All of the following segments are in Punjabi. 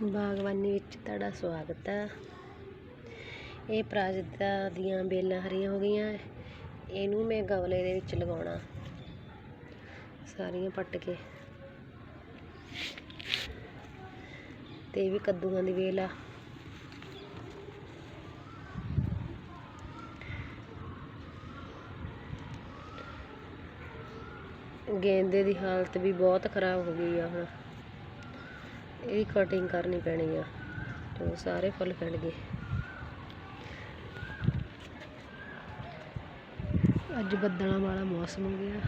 ਬਾਗਬਾਨੀ ਵਿੱਚ ਤੁਹਾਡਾ ਸਵਾਗਤ ਹੈ ਇਹ ਪ੍ਰਾਜਿਤਾ ਦੀਆਂ ਬੇਲਾਂ ਹਰੀਆਂ ਹੋ ਗਈਆਂ। ਇਹਨੂੰ ਮੈਂ ਗਮਲੇ ਦੇ ਵਿੱਚ ਲਗਾਉਣਾ। ਸਾਰੀਆਂ ਪੱਟ ਕੇ। ਤੇ ਇਹ ਵੀ ਕੱਦੂਆਂ ਦੀ ਵੇਲ ਆ। ਗੇਂਦੇ ਦੀ ਹਾਲਤ ਵੀ ਬਹੁਤ ਖਰਾਬ ਹੋ ਗਈ ਆ ਹੁਣ। ਇਹਦੀ ਕਟਿੰਗ ਕਰਨੀ ਪੈਣੀ ਆ। ਤੇ ਸਾਰੇ ਫੁੱਲ ਖਿੜ ਅੱਜ ਬੱਦਲਾਂ ਵਾਲਾ ਮੌਸਮ ਹੋ ਗਿਆ।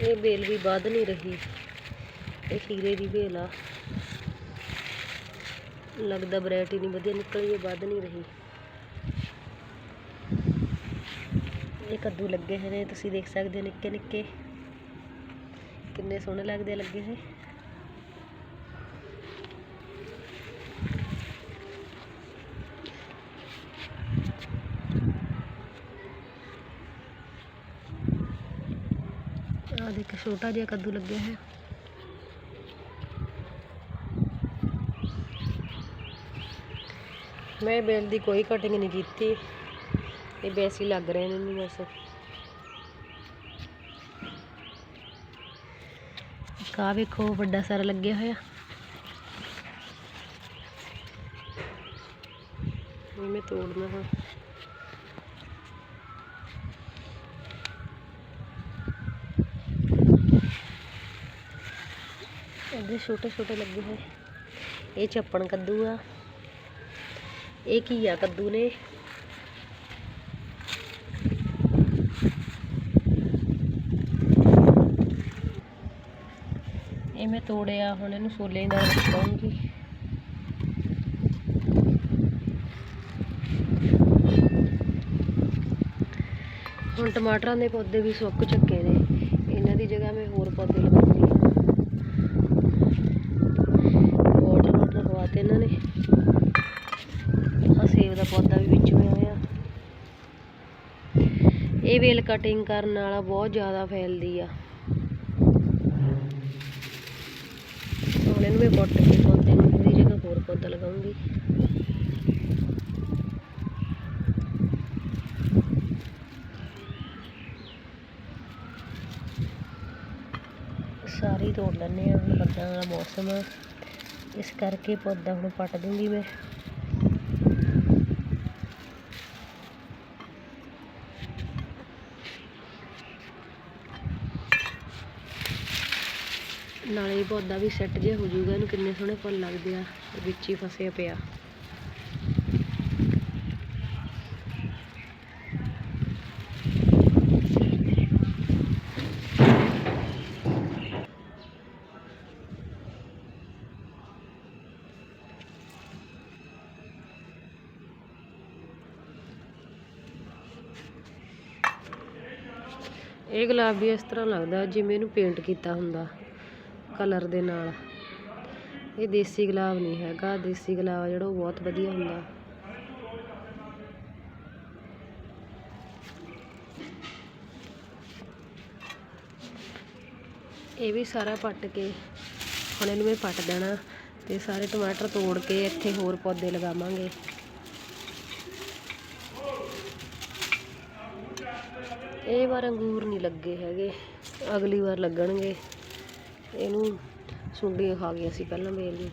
ਇਹ ਬੇਲ ਵੀ ਵੱਧ ਨਹੀਂ ਰਹੀ। ਇਹ ਖੀਰੇ ਦੀ ਬੇਲ ਆ। ਲੱਗਦਾ ਵੈਰਾਈਟੀ ਨਹੀਂ, ਵਧੀਆ ਨਿਕਲੀ, ਇਹ ਵੱਧ ਨਹੀਂ ਰਹੀ। ਇਹ ਕੱਦੂ ਲੱਗੇ ਹੋਏ ਨੇ, ਤੁਸੀਂ ਦੇਖ ਸਕਦੇ ਹੋ ਨਿੱਕੇ ਨਿੱਕੇ। ਕਿੰਨੇ ਸੋਹਣੇ ਲੱਗਦੇ ਲੱਗੇ ਹੋਏ। ਆ ਦੇਖ, ਛੋਟਾ ਜਿਹਾ ਕੱਦੂ ਲੱਗਿਆ ਹੈ। ਮੈਂ ਬੇਲ ਦੀ ਕੋਈ ਕਟਿੰਗ ਨਹੀਂ ਕੀਤੀ। ਇਹ ਵੈਸੇ ਲੱਗ ਰਹੇ ਨੇ ਨਹੀਂ ਬਸ। ਕਾ ਵੇਖੋ, ਵੱਡਾ ਸਾਰਾ ਲੱਗਿਆ ਹੋਇਆ। ਇਹ ਮੈਂ ਤੋੜਨਾ ਹਾਂ। ਇਹਦੇ ਛੋਟੇ ਛੋਟੇ ਲੱਗੇ ਹੋਏ। ਇਹ ਚੱਪਣ ਕੱਦੂ ਆ। ਇਹ ਕੀ ਆ ਕੱਦੂ ਨੇ। ਇਹ ਮੈਂ ਤੋੜਿਆ, ਹੁਣ ਇਹਨੂੰ ਛੋਲੇ ਨਾਲ ਪਾਉਂਗੀ। ਹੁਣ ਟਮਾਟਰਾਂ ਦੇ ਪੌਦੇ ਵੀ ਸੁੱਕ ਚੁੱਕੇ ਨੇ। ਇਹਨਾਂ ਦੀ ਜਗ੍ਹਾ ਮੈਂ ਹੋਰ ਪੌਦੇ ਲਗਾਉਂਗੀ ਹਾਂ। ਵਾਟਰ ਲਗਵਾਤੇ ਇਹਨਾਂ ਨੇ। ਆ ਸੇਬ ਦਾ ਪੌਦਾ ਵੀ ਵਿੱਚ ਹੋਇਆ ਹੋਇਆ। ਇਹ ਵੇਲ ਕਟਿੰਗ ਕਰਨ ਵਾਲਾ ਬਹੁਤ ਜ਼ਿਆਦਾ ਫੈਲਦੀ ਆ। ਹੁਣ ਇਹਨੂੰ ਮੈਂ ਪੁੱਟ ਕੇ ਪੌਦੇ ਨੂੰ ਇਹਦੀ ਜਗ੍ਹਾ ਹੋਰ ਪੌਦਾ ਲਗਾਉਂਗੀ। ਸਾਰੀ ਤੋੜ ਲੈਂਦੇ ਆ ਹੁਣ ਦਾ ਮੌਸਮ ਇਸ ਕਰਕੇ ਪੌਦਾ ਹੁਣ ਪੱਟ ਦੂੰਗੀ ਮੈਂ। ਨਾਲੇ ਇਹ ਪੌਦਾ ਵੀ ਸੈੱਟ ਜਿਹਾ ਹੋ ਜਾਊਗਾ, ਇਹਨੂੰ ਕਿੰਨੇ ਸੋਹਣੇ ਫੁੱਲ ਲੱਗਦੇ ਆ, ਵਿੱਚ ਹੀ ਫਸਿਆ ਪਿਆ। ਇਹ ਗੁਲਾਬ ਵੀ ਇਸ ਤਰ੍ਹਾਂ ਲੱਗਦਾ ਜਿਵੇਂ ਇਹਨੂੰ ਪੇਂਟ ਕੀਤਾ ਹੁੰਦਾ। ਕਲਰ ਦੇ ਨਾਲ। ਇਹ ਦੇਸੀ ਗੁਲਾਬ ਨਹੀਂ ਹੈਗਾ। ਦੇਸੀ ਗੁਲਾਬ ਜਿਹੜਾ, ਉਹ ਬਹੁਤ ਵਧੀਆ ਹੁੰਦਾ। ਇਹ ਵੀ ਸਾਰਾ ਪੱਟ ਕੇ, ਹੁਣ ਇਹਨੂੰ ਮੈਂ ਪੱਟ ਦੇਣਾ। ਤੇ ਸਾਰੇ ਟਮਾਟਰ ਤੋੜ ਕੇ ਇੱਥੇ ਹੋਰ ਪੌਦੇ ਲਗਾਵਾਂਗੇ। ਇਹ ਵਾਰ ਅੰਗੂਰ ਨਹੀਂ ਲੱਗੇ ਹੈਗੇ। ਅਗਲੀ ਵਾਰ ਲੱਗਣਗੇ। ਇਹਨੂੰ ਸੁੰਡੀਆਂ ਖਾ ਗਈਆਂ ਸੀ ਪਹਿਲਾਂ ਬੇਲ ਨੂੰ